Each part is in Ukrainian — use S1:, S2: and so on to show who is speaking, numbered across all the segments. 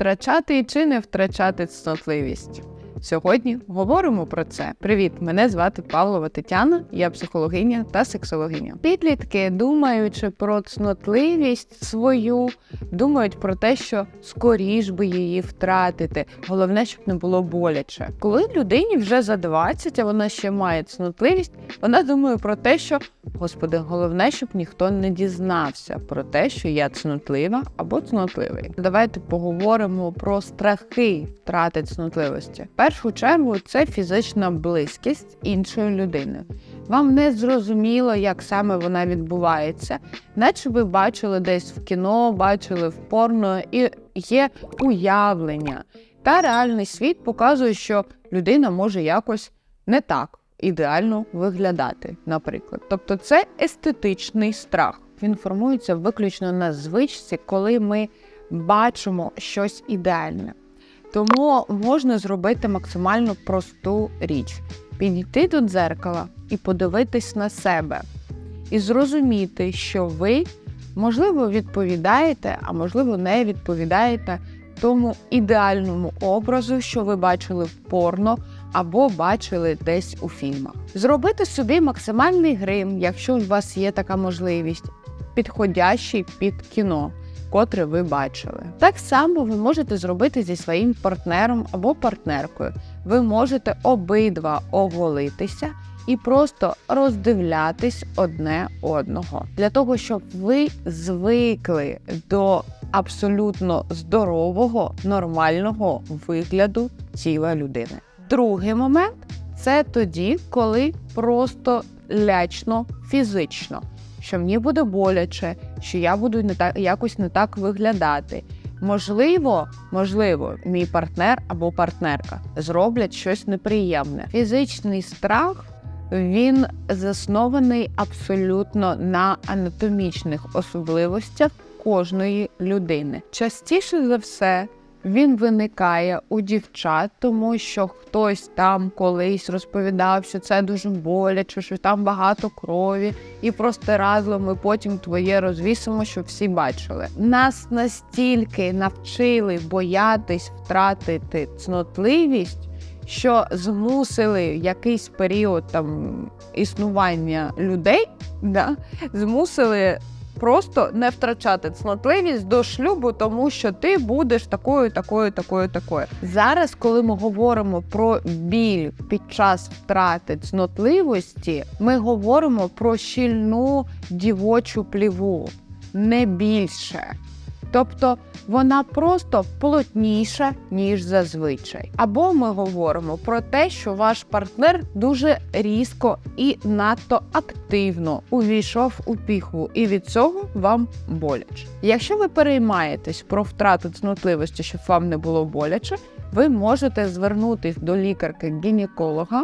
S1: Втрачати чи не втрачати цнотливість. Сьогодні говоримо про це. Привіт! Мене звати Павлова Тетяна, я психологиня та сексологиня. Підлітки, думаючи про цнотливість свою, думають про те, що скоріш би її втратити. Головне, щоб не було боляче. Коли людині вже за 20, а вона ще має цнотливість, вона думає про те, що Господи, головне, щоб ніхто не дізнався про те, що я цнотлива або цнотливий. Давайте поговоримо про страхи втрати цнотливості. Першу чергу це фізична близькість іншої людини. Вам не зрозуміло, як саме вона відбувається, наче ви бачили десь в кіно, бачили в порно, і є уявлення. Та реальний світ показує, що людина може якось не так ідеально виглядати, наприклад. Тобто це естетичний страх. Він формується виключно на звичці, коли ми бачимо щось ідеальне. Тому можна зробити максимально просту річ: підійти до дзеркала і подивитись на себе, і зрозуміти, що ви, можливо, відповідаєте, а можливо, не відповідаєте тому ідеальному образу, що ви бачили в порно або бачили десь у фільмах. Зробити собі максимальний грим, якщо у вас є така можливість, підходящий під кіно. Котре ви бачили. Так само ви можете зробити зі своїм партнером або партнеркою. Ви можете обидва оголитися і просто роздивлятись одне одного для того, щоб ви звикли до абсолютно здорового, нормального вигляду тіла людини. Другий момент це тоді, коли просто лячно фізично, що мені буде боляче, що я буду не так якось не так виглядати. Можливо, можливо, мій партнер або партнерка зроблять щось неприємне. Фізичний страх він заснований абсолютно на анатомічних особливостях кожної людини. Частіше за все. Він виникає у дівчат, тому що хтось там колись розповідав, що це дуже боляче, що там багато крові, і просто разом ми потім твоє розвісимо, щоб всі бачили. Нас настільки навчили боятись втратити цнотливість, що змусили якийсь період там існування людей, да, змусили просто не втрачати цнотливість до шлюбу, тому що ти будеш такою, такою, такою, такою. Зараз, коли ми говоримо про біль під час втрати цнотливості, ми говоримо про щільну дівочу пліву, не більше. Тобто вона просто плотніша, ніж зазвичай. Або ми говоримо про те, що ваш партнер дуже різко і надто активно увійшов у піхву, і від цього вам боляче. Якщо ви переймаєтесь про втрату цнотливості, щоб вам не було боляче, ви можете звернутися до лікарки-гінеколога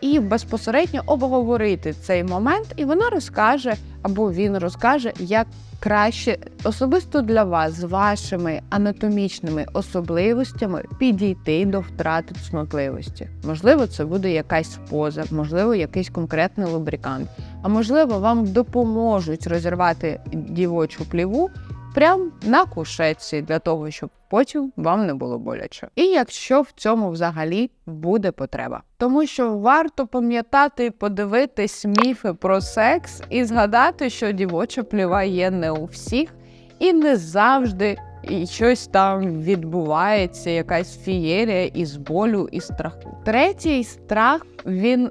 S1: і безпосередньо обговорити цей момент, і вона розкаже або він розкаже, як краще особисто для вас з вашими анатомічними особливостями підійти до втрати цнотливості. Можливо, це буде якась поза, можливо, якийсь конкретний лубрикант, а можливо, вам допоможуть розірвати дівочу пліву прямо на кушетці для того, щоб потім вам не було боляче. І якщо в цьому взагалі буде потреба, тому що варто пам'ятати, і подивитись міфи про секс і згадати, що дівоча пліва є не у всіх і не завжди. І щось там відбувається, якась фієрія із болю і страху. Третій страх він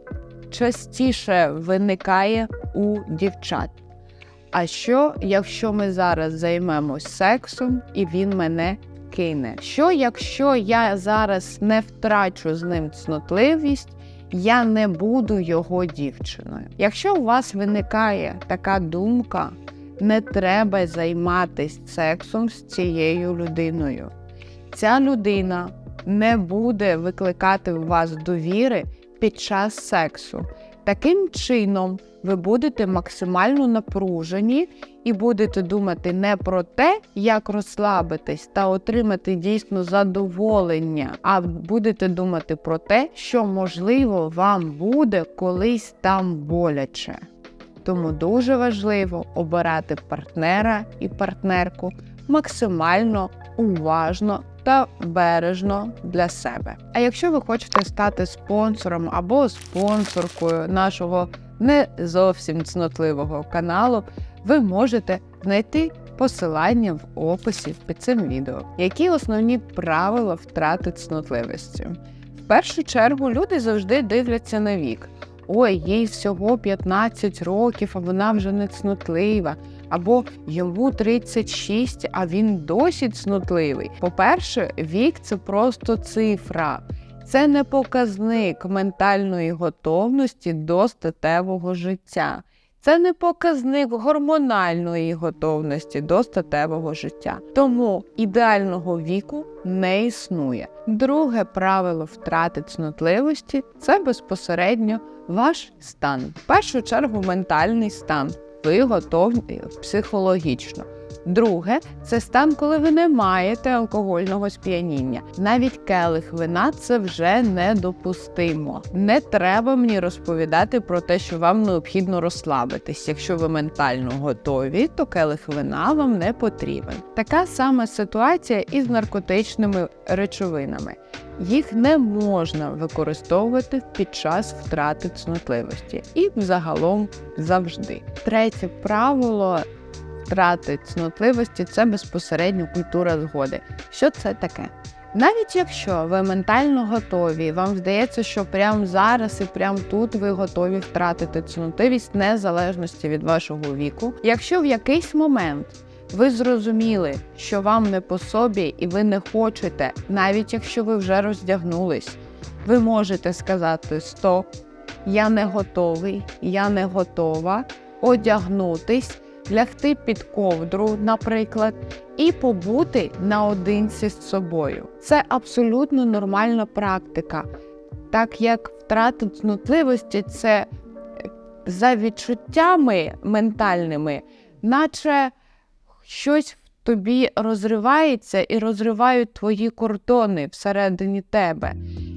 S1: частіше виникає у дівчат. А що, якщо ми зараз займемось сексом і він мене кине? Що, якщо я зараз не втрачу з ним цнотливість, я не буду його дівчиною? Якщо у вас виникає така думка, не треба займатися сексом з цією людиною. Ця людина не буде викликати у вас довіри під час сексу. Таким чином, ви будете максимально напружені і будете думати не про те, як розслабитись та отримати дійсно задоволення, а будете думати про те, що можливо вам буде колись там боляче. Тому дуже важливо обирати партнера і партнерку максимально уважно та бережно для себе. А якщо ви хочете стати спонсором або спонсоркою нашого не зовсім цнотливого каналу, ви можете знайти посилання в описі під цим відео. Які основні правила втрати цнотливості? В першу чергу люди завжди дивляться на вік. Ой, їй всього 15 років, а вона вже не цнотлива. Або йому 36, а він досі цнотливий. По-перше, вік це просто цифра. Це не показник ментальної готовності до статевого життя. Це не показник гормональної готовності до статевого життя. Тому ідеального віку не існує. Друге правило втрати цнотливості це безпосередньо ваш стан. В першу чергу ментальний стан. Ви готові психологічно. Друге, це стан, коли ви не маєте алкогольного сп'яніння. Навіть келих вина це вже недопустимо. Не треба мені розповідати про те, що вам необхідно розслабитись. Якщо ви ментально готові, то келих вина вам не потрібен. Така сама ситуація і з наркотичними речовинами. Їх не можна використовувати під час втрати цнотливості і взагалом завжди. Третє правило втрати цнотливості це безпосередньо культура згоди. Що це таке? Навіть якщо ви ментально готові, вам здається, що прямо зараз і прямо тут ви готові втратити цнотливість незалежності від вашого віку. Якщо в якийсь момент ви зрозуміли, що вам не по собі і ви не хочете, навіть якщо ви вже роздягнулись, ви можете сказати Стоп, я не готовий, я не готова одягнутись лягти під ковдру, наприклад, і побути наодинці з собою. Це абсолютно нормальна практика, так як втрата цнотливості це е, за відчуттями ментальними, наче щось в тобі розривається і розривають твої кордони всередині тебе.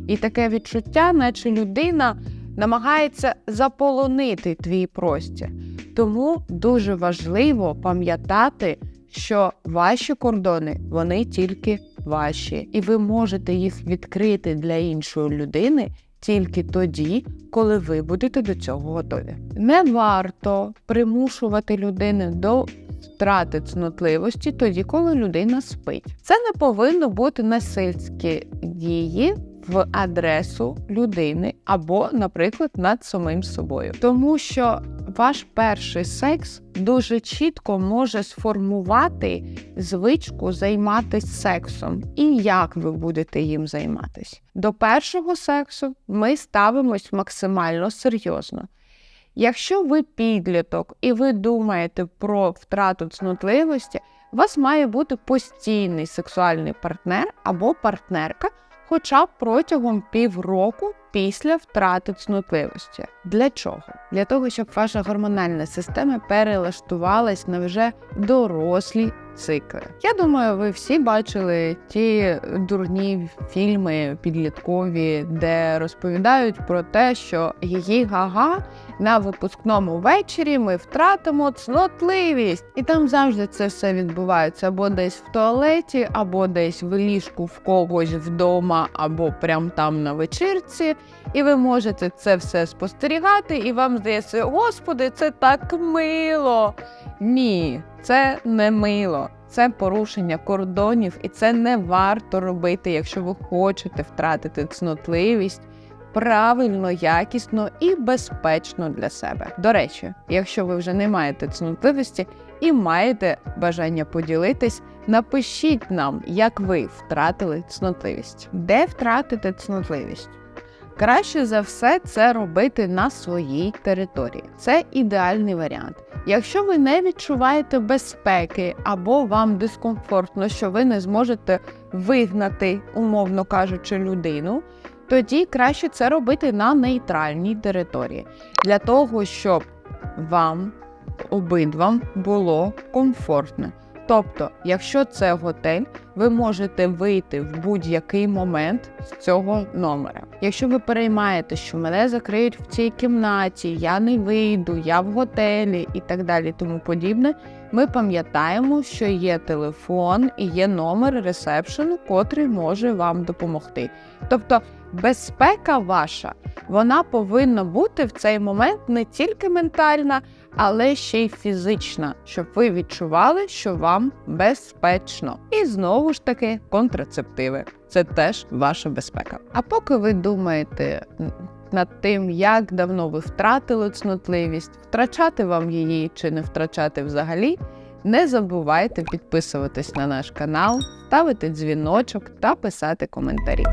S1: І таке відчуття, наче людина намагається заполонити твій простір. Тому дуже важливо пам'ятати, що ваші кордони вони тільки ваші, і ви можете їх відкрити для іншої людини тільки тоді, коли ви будете до цього готові. Не варто примушувати людину до втрати цнотливості тоді, коли людина спить. Це не повинно бути насильські дії в адресу людини або, наприклад, над самим собою, тому що ваш перший секс дуже чітко може сформувати звичку займатися сексом і як ви будете їм займатися. До першого сексу ми ставимось максимально серйозно. Якщо ви підліток і ви думаєте про втрату цнутливості, у вас має бути постійний сексуальний партнер або партнерка хоча б протягом півроку після втрати цнутливості. Для чого? Для того, щоб ваша гормональна система перелаштувалась на вже дорослі цикли. Я думаю, ви всі бачили ті дурні фільми підліткові, де розповідають про те, що її гага на випускному вечорі ми втратимо цнотливість. І там завжди це все відбувається або десь в туалеті, або десь в ліжку в когось вдома, або прямо там на вечірці. І ви можете це все спостерігати, і вам здається, господи, це так мило. Ні, це не мило. Це порушення кордонів, і це не варто робити, якщо ви хочете втратити цнотливість правильно, якісно і безпечно для себе. До речі, якщо ви вже не маєте цнотливості і маєте бажання поділитись, напишіть нам, як ви втратили цнотливість. Де втратити цнотливість? Краще за все це робити на своїй території. Це ідеальний варіант. Якщо ви не відчуваєте безпеки або вам дискомфортно, що ви не зможете вигнати, умовно кажучи, людину, тоді краще це робити на нейтральній території для того, щоб вам обидвам було комфортно. Тобто, якщо це готель, ви можете вийти в будь-який момент з цього номера. Якщо ви переймаєте, що мене закриють в цій кімнаті, я не вийду, я в готелі і так далі, тому подібне, ми пам'ятаємо, що є телефон і є номер ресепшену, котрий може вам допомогти. Тобто, безпека ваша вона повинна бути в цей момент не тільки ментальна, але ще й фізична, щоб ви відчували, що вам безпечно. І знову ж таки контрацептиви. Це теж ваша безпека. А поки ви думаєте над тим, як давно ви втратили цнотливість, втрачати вам її чи не втрачати взагалі. Не забувайте підписуватись на наш канал, ставити дзвіночок та писати коментарі.